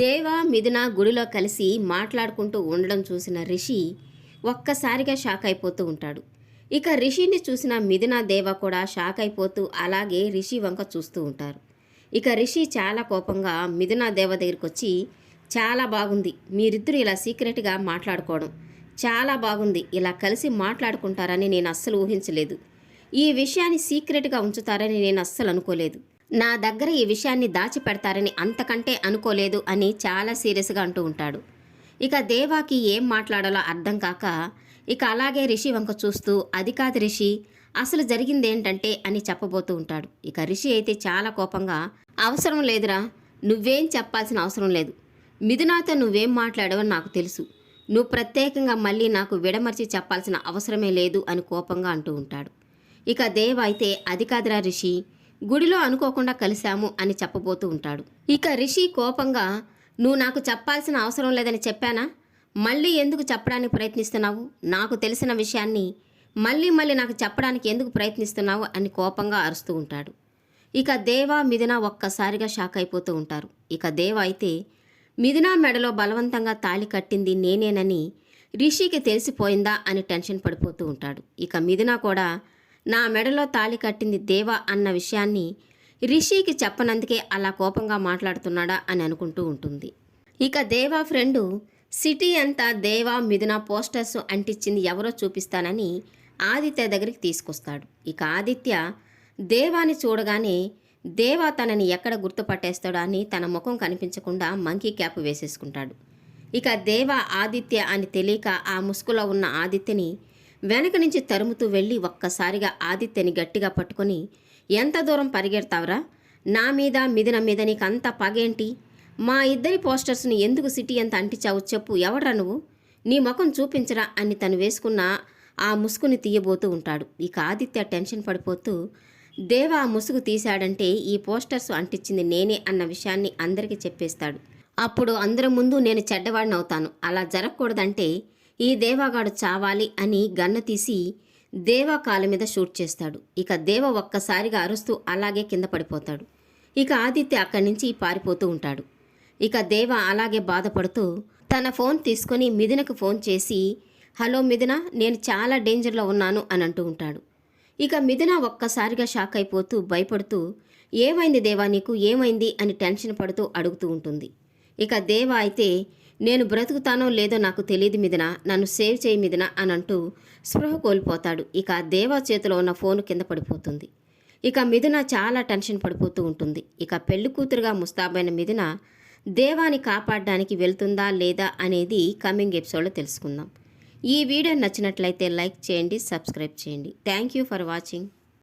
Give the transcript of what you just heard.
దేవ మిథున గుడిలో కలిసి మాట్లాడుకుంటూ ఉండడం చూసిన రిషి ఒక్కసారిగా షాక్ అయిపోతూ ఉంటాడు. ఇక రిషిని చూసిన మిథున దేవ కూడా షాక్ అయిపోతూ అలాగే రిషి వంక చూస్తూ ఉంటారు. ఇక రిషి చాలా కోపంగా మిథున దేవ దగ్గరికి వచ్చి చాలా బాగుంది. మీరిద్దరూ ఇలా సీక్రెట్గా మాట్లాడుకోవడం. చాలా బాగుంది. ఇలా కలిసి మాట్లాడుకుంటారని నేను అస్సలు ఊహించలేదు. ఈ విషయాన్ని సీక్రెట్గా ఉంచుతారని నేను అస్సలు అనుకోలేదు. నా దగ్గర ఈ విషయాన్ని దాచిపెడతారని అంతకంటే అనుకోలేదు అని చాలా సీరియస్గా అంటూ ఉంటాడు. ఇక దేవాకి ఏం మాట్లాడాలో అర్థం కాక ఇక అలాగే రిషి వంక చూస్తూ అది కాదు రిషి అసలు జరిగిందేంటంటే? అని చెప్పబోతూ ఉంటాడు. ఇక రిషి అయితే చాలా కోపంగా అవసరం లేదురా నువ్వేం చెప్పాల్సిన అవసరం లేదు. మిథునాతో నువ్వేం మాట్లాడావో నాకు తెలుసు. నువ్వు ప్రత్యేకంగా మళ్ళీ నాకు విడమర్చి చెప్పాల్సిన అవసరమే లేదు అని కోపంగా అంటూ ఉంటాడు. ఇక దేవ అయితే అది కాదురా రిషి గుడిలో అనుకోకుండా కలిశాము అని చెప్పబోతూ ఉంటాడు. ఇక రిషి కోపంగా నువ్వు నాకు చెప్పాల్సిన అవసరం లేదని చెప్పానా? మళ్ళీ ఎందుకు చెప్పడానికి ప్రయత్నిస్తున్నావు? నాకు తెలిసిన విషయాన్ని మళ్ళీ మళ్ళీ నాకు చెప్పడానికి ఎందుకు ప్రయత్నిస్తున్నావు? అని కోపంగా అరుస్తూ ఉంటాడు. ఇక దేవ మిథున ఒక్కసారిగా షాక్ అయిపోతూ ఉంటారు. ఇక దేవ అయితే మిథున మెడలో బలవంతంగా తాళి కట్టింది నేనేనని రిషికి తెలిసిపోయిందా? అని టెన్షన్ పడిపోతూ ఉంటాడు. ఇక మిథున కూడా నా మెడలో తాళి కట్టింది దేవా అన్న విషయాన్ని రిషికి చెప్పనందుకే అలా కోపంగా మాట్లాడుతున్నాడా అని అనుకుంటూ ఉంటుంది. ఇక దేవా ఫ్రెండు సిటీ అంతా దేవా మిథున పోస్టర్స్ అంటించింది ఎవరో చూపిస్తానని ఆదిత్య దగ్గరికి తీసుకొస్తాడు. ఇక ఆదిత్య దేవాని చూడగానే దేవా తనని ఎక్కడ గుర్తుపట్టేస్తాడో అని తన ముఖం కనిపించకుండా మంకీ క్యాప్ వేసేసుకుంటాడు. ఇక దేవ ఆదిత్య అని తెలియక ఆ ముసుగులో ఉన్న ఆదిత్యని వెనక నుంచి తరుముతూ వెళ్ళి ఒక్కసారిగా ఆదిత్యని గట్టిగా పట్టుకొని ఎంత దూరం పరిగెడతావురా? నా మీద మిదిన మీద నీకు అంత పగేంటి? మా ఇద్దరి పోస్టర్స్ని ఎందుకు సిటీ అంత అంటించావు చెప్పు ఎవడ్రా నువ్వు? నీ ముఖం చూపించరా? అని తను వేసుకున్న ఆ ముసుగుని తీయబోతూ ఉంటాడు. ఇక ఆదిత్య టెన్షన్ పడిపోతూ దేవ ఆ ముసుగు తీశాడంటే ఈ పోస్టర్స్ అంటించింది నేనే అన్న విషయాన్ని అందరికీ చెప్పేస్తాడు. అప్పుడు అందరి ముందు నేను చెడ్డవాడిని అవుతాను. అలా జరగకూడదంటే ఈ దేవాగాడు చావాలి అని గన్ను తీసి దేవా కాలు మీద షూట్ చేస్తాడు. ఇక దేవ ఒక్కసారిగా అరుస్తూ అలాగే కింద పడిపోతాడు. ఇక ఆదిత్య అక్కడి నుంచి పారిపోతూ ఉంటాడు. ఇక దేవ అలాగే బాధపడుతూ తన ఫోన్ తీసుకొని మిథునకు ఫోన్ చేసి హలో మిథున నేను చాలా డేంజర్లో ఉన్నాను అని అంటూ ఉంటాడు. ఇక మిథున ఒక్కసారిగా షాక్ అయిపోతూ భయపడుతూ ఏమైంది దేవా నీకు? ఏమైంది? అని టెన్షన్ పడుతూ అడుగుతూ ఉంటుంది. ఇక దేవ అయితే నేను బ్రతుకుతానో లేదో నాకు తెలియదు మీదన నన్ను సేవ్ చేయి మీదన అని అంటూ స్పృహ కోల్పోతాడు. ఇక దేవా చేతిలో ఉన్న ఫోన్ కింద పడిపోతుంది. ఇక మిథున చాలా టెన్షన్ పడిపోతూ ఉంటుంది. ఇక పెళ్ళి కూతురుగా ముస్తాబైన మిథున దేవాని కాపాడడానికి వెళ్తుందా లేదా అనేది కమింగ్ ఎపిసోడ్లో తెలుసుకుందాం. ఈ వీడియో నచ్చినట్లయితే లైక్ చేయండి సబ్స్క్రైబ్ చేయండి. Thank you for watching